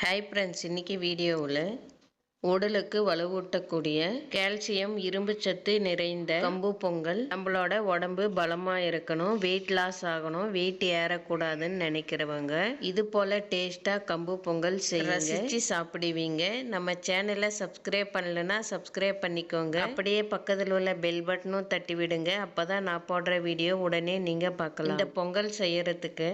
Hi friends இன்றைக்கி வீடியோவில் உடலுக்கு வலுவூட்டக்கூடிய கால்சியம் இரும்பு சத்து நிறைந்த கம்பு பொங்கல் நம்மளோட உடம்பு பலமாக இருக்கணும் வெயிட் லாஸ் ஆகணும் வெயிட் ஏறக்கூடாதுன்னு நினைக்கிறவங்க இது போல் டேஸ்ட்டாக கம்பு பொங்கல் செய்ய சாப்பிடுவீங்க. நம்ம சேனலை சப்ஸ்கிரைப் பண்ணலன்னா சப்ஸ்கிரைப் பண்ணிக்கோங்க. அப்படியே பக்கத்தில் உள்ள பெல் பட்டனும் தட்டி விடுங்க அப்போ தான் நான் போடுற வீடியோ உடனே நீங்கள் பார்க்கலாம். இந்த பொங்கல் செய்யறதுக்கு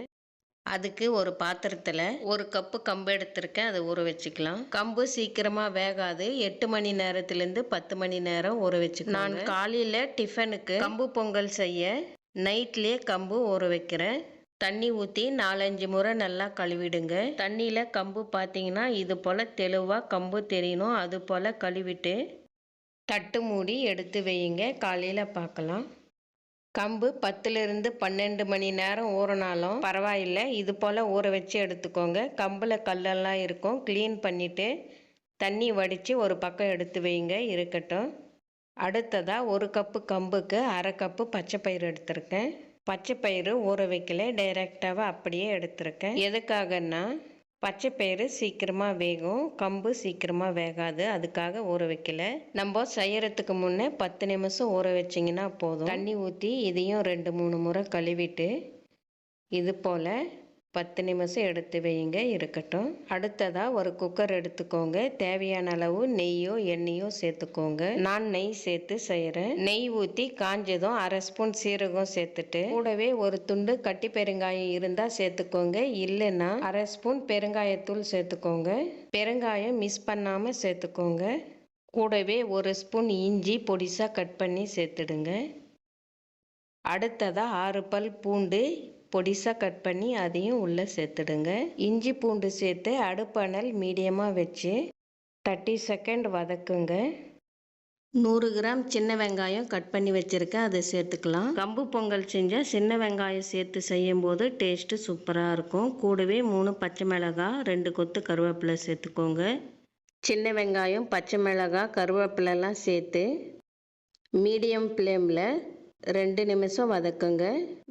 அதுக்கு ஒரு பாத்திரத்தில் ஒரு கப்பு கம்பு எடுத்திருக்கேன். அதை ஊற வச்சுக்கலாம். கம்பு சீக்கிரமாக வேகாது. எட்டு மணி நேரத்துலேருந்து பத்து மணி நேரம் ஊற வச்சுக்கலாம் நான் காலையில் டிஃபனுக்கு கம்பு பொங்கல் செய்ய நைட்லேயே கம்பு ஊற வைக்கிறேன். தண்ணி ஊற்றி நாலஞ்சு முறை நல்லா கழுவிடுங்க. தண்ணியில் கம்பு பார்த்தீங்கன்னா இது போல் தெளிவாக கம்பு தெரியணும். அது போல் கழுவிட்டு தட்டு மூடி எடுத்து வையுங்க. காலையில் பார்க்கலாம் கம்பு பத்துலேருந்து பன்னெண்டு மணி நேரம் ஊறினாலும் பரவாயில்லை. இது போல் ஊற வச்சு எடுத்துக்கோங்க. கம்பில் கல்லெல்லாம் இருக்கும். க்ளீன் பண்ணிவிட்டு தண்ணி வடித்து ஒரு பக்கம் எடுத்து வைங்க. இருக்கட்டும். அடுத்ததாக ஒரு கப்பு கம்புக்கு அரை கப்பு பச்சை பயிறு எடுத்திருக்கேன். பச்சை பயிறு ஊற வைக்கல. டைரெக்டாக அப்படியே எடுத்திருக்கேன். எதுக்காகன்னா பச்சைப்பயிறு சீக்கிரமாக வேகும் கம்பு சீக்கிரமாக வேகாது அதுக்காக ஊற வைக்கல. நம்ம செய்யறதுக்கு முன்னே பத்து நிமிஷம் ஊற வச்சிங்கன்னா போதும். தண்ணி ஊற்றி இதையும் ரெண்டு மூணு முறை கழுவிட்டு இது போல் பத்து நிமிஷம் எடுத்து வையுங்க இருக்கட்டும். அடுத்ததாக ஒரு குக்கர் எடுத்துக்கோங்க. தேவையான அளவு நெய்யோ எண்ணெயோ சேர்த்துக்கோங்க. நான் நெய் சேர்த்து செய்கிறேன் நெய் ஊற்றி காஞ்சதும் அரை ஸ்பூன் சீரகம் சேர்த்துட்டு கூடவே ஒரு துண்டு கட்டி பெருங்காயம் இருந்தால் சேர்த்துக்கோங்க. இல்லைன்னா அரை ஸ்பூன் பெருங்காயத்தூள் சேர்த்துக்கோங்க. பெருங்காயம் மிஸ் பண்ணாமல் சேர்த்துக்கோங்க. கூடவே ஒரு ஸ்பூன் இஞ்சி பொடிசாக கட் பண்ணி சேர்த்துடுங்க. அடுத்ததாக ஆறு பல் பூண்டு பொடிசாக கட் பண்ணி அதையும் உள்ளே சேர்த்துடுங்க. இஞ்சி பூண்டு சேர்த்து அடுப்பணல் மீடியமாக வச்சு தேர்ட்டி செகண்ட் வதக்குங்க. நூறு கிராம் சின்ன வெங்காயம் கட் பண்ணி வச்சுருக்கேன். அதை சேர்த்துக்கலாம். கம்பு பொங்கல் செஞ்சால் சின்ன வெங்காயம் சேர்த்து செய்யும் போது டேஸ்ட்டு சூப்பராக இருக்கும். கூடவே மூணு பச்சை மிளகாய் ரெண்டு கொத்து கருவேப்பிலை சேர்த்துக்கோங்க. சின்ன வெங்காயம் பச்சை மிளகாய் கருவேப்பிலெல்லாம் சேர்த்து மீடியம் ஃப்ளேமில் ரெண்டு நிமிஷம் வதக்குங்க.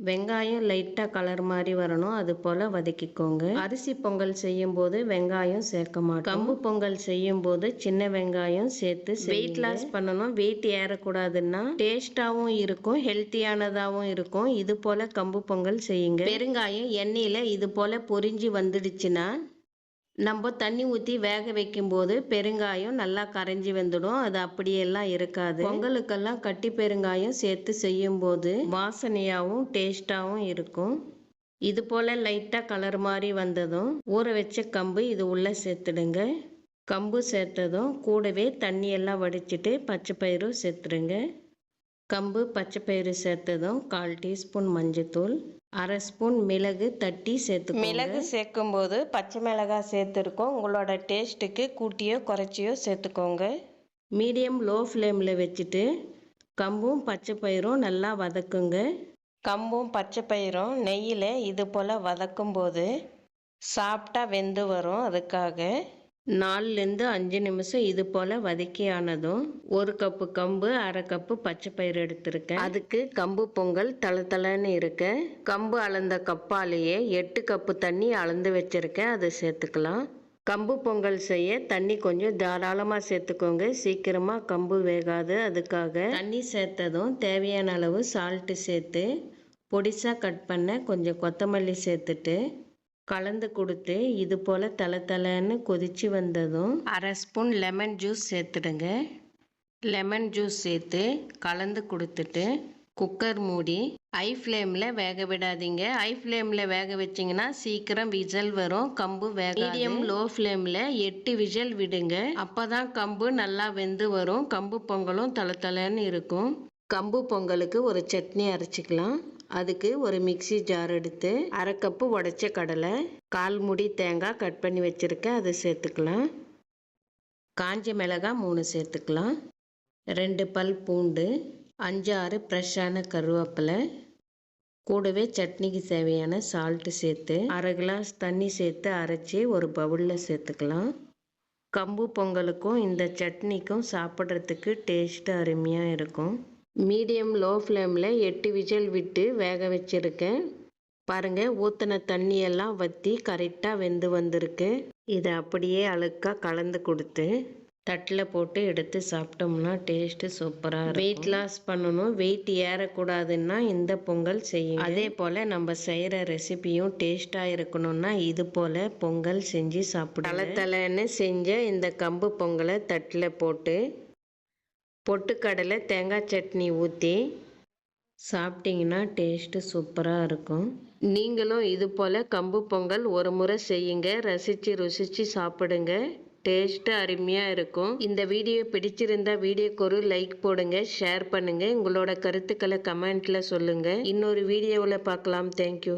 வெங்காயம் லைட்டாக கலர் மாதிரி வரணும். அது போல் வதக்கிக்கோங்க. அரிசி பொங்கல் செய்யும் போது வெங்காயம் சேர்க்க மாட்டோம். கம்பு பொங்கல் செய்யும் போது சின்ன வெங்காயம் சேர்த்து வெயிட் லாஸ் பண்ணணும். வெயிட் ஏறக்கூடாதுன்னா டேஸ்டாகவும் இருக்கும் ஹெல்த்தியானதாகவும் இருக்கும். இது போல் கம்பு பொங்கல் செய்யுங்க. பெருங்காயம் எண்ணெயில் இது போல் பொரிஞ்சு வந்துடுச்சுன்னா நம்ம தண்ணி ஊற்றி வேக வைக்கும்போது பெருங்காயம் நல்லா கரைஞ்சி வந்துடும். அது அப்படியெல்லாம் இருக்காது. பொங்கலுக்கெல்லாம் கட்டி பெருங்காயம் சேர்த்து செய்யும்போது வாசனையாகவும் டேஸ்டாகவும் இருக்கும். இது போல் லைட்டாக கலர் மாதிரி வந்ததும் ஊற வச்ச கம்பு இது உள்ளே சேர்த்துடுங்க. கம்பு சேர்த்ததும் கூடவே தண்ணியெல்லாம் வடிச்சிட்டு பச்சை பயிரும் சேர்த்துடுங்க. கம்பு பச்சை பயிறு சேர்த்ததும் கால் டீஸ்பூன் மஞ்சத்தூள். அரை ஸ்பூன் மிளகு தட்டி சேர்த்து மிளகு சேர்க்கும்போது பச்சை மிளகாய் சேர்த்துருக்கோம். உங்களோட டேஸ்ட்டுக்கு கூட்டியோ குறைச்சியோ சேர்த்துக்கோங்க. மீடியம் லோ ஃப்ளேமில் வச்சுட்டு கம்பும் பச்சை பயிரும் நல்லா வதக்குங்க. கம்பும் பச்சை பயிரும் நெய்யில் இது போல் வதக்கும்போது சாப்பிட்டா வெந்து வரும் அதுக்காக. நாலுலேருந்து அஞ்சு நிமிஷம் இது போல் வதக்கி ஆனதும் ஒரு கப்பு கம்பு அரை கப்பு பச்சை பயிறு எடுத்திருக்கேன். அதுக்கு கம்பு பொங்கல் தள தளன்னு இருக்க. கம்பு அளந்த கப்பாலேயே எட்டு கப்பு தண்ணி அளந்து வச்சுருக்கேன். அதை சேர்த்துக்கலாம். கம்பு பொங்கல் செய்ய தண்ணி கொஞ்சம் தாராளமாக சேர்த்துக்கோங்க. சீக்கிரமாக கம்பு வேகாது அதுக்காக. தண்ணி சேர்த்ததும் தேவையான அளவு சால்ட்டு சேர்த்து பொடிசாக கட் பண்ண கொஞ்சம் கொத்தமல்லி சேர்த்துட்டு கலந்து கொடுத்து இது போல் தலை தலைன்னு கொதித்து வந்ததும் அரை ஸ்பூன் லெமன் ஜூஸ் சேர்த்துடுங்க. லெமன் ஜூஸ் சேர்த்து கலந்து கொடுத்துட்டு குக்கர் மூடி ஐ ஃப்ளேமில் வேக விடாதீங்க. ஐ ஃப்ளேமில் வேக வச்சிங்கன்னா சீக்கிரம் விஜல் வரும் கம்பு வேக மீடியம் லோ ஃப்ளேமில் எட்டு விஜல் விடுங்க. அப்போ தான் கம்பு நல்லா வெந்து வரும். கம்பு பொங்கலும் தலை தலைன்னு இருக்கும். கம்பு பொங்கலுக்கு ஒரு சட்னி அரைச்சிக்கலாம். அதுக்கு ஒரு மிக்சி ஜார் எடுத்து அரை கப்பு உடச்ச கடலை கால் முடி தேங்காய் கட் பண்ணி வச்சுருக்கேன் அதை சேர்த்துக்கலாம். காஞ்ச மிளகாய் மூணு சேர்த்துக்கலாம். ரெண்டு பல் பூண்டு அஞ்சாறு ஃப்ரெஷ்ஷான கருவேப்பிலை கூடவே சட்னிக்கு தேவையான சால்ட்டு சேர்த்து அரை கிளாஸ் தண்ணி சேர்த்து அரைச்சி ஒரு பவுலில் சேர்த்துக்கலாம். கம்பு பொங்கலுக்கும் இந்த சட்னிக்கும் சாப்பிட்றதுக்கு டேஸ்ட்டு அருமையாக இருக்கும். மீடியம் லோ ஃப்ளேமில் எட்டு விஜல் விட்டு வேக வச்சுருக்கேன். பாருங்கள் ஊற்றின தண்ணியெல்லாம் வற்றி கரெக்டாக வெந்து வந்திருக்கு. இதை அப்படியே அழுக்காக கலந்து கொடுத்து தட்டில் போட்டு எடுத்து சாப்பிட்டோம்னா டேஸ்ட்டு சூப்பராக இருக்கும். வெயிட் லாஸ் பண்ணணும். வெயிட் ஏறக்கூடாதுன்னா இந்த பொங்கல் செய்யும் அதே போல் நம்ம செய்கிற ரெசிபியும் டேஸ்ட்டாக இருக்கணும்னா இது போல் பொங்கல் செஞ்சு சாப்பிடும் தலை தலைன்னு செஞ்ச இந்த கம்பு பொங்கலை தட்டில் போட்டு பொட்டுக்கடலை தேங்காய் சட்னி ஊற்றி சாப்பிட்டிங்கன்னா டேஸ்ட்டு சூப்பராக இருக்கும். நீங்களும் இது போல் கம்பு பொங்கல் ஒரு முறை செய்யுங்க. ரசித்து ருசித்து சாப்பிடுங்க. டேஸ்ட்டு அருமையாக இருக்கும். இந்த வீடியோ பிடிச்சிருந்தா வீடியோக்கு ஒரு லைக் போடுங்க ஷேர் பண்ணுங்கள் உங்களோட கருத்துக்களை கமெண்ட்டில் சொல்லுங்கள் இன்னொரு வீடியோவில் பார்க்கலாம். தேங்க்யூ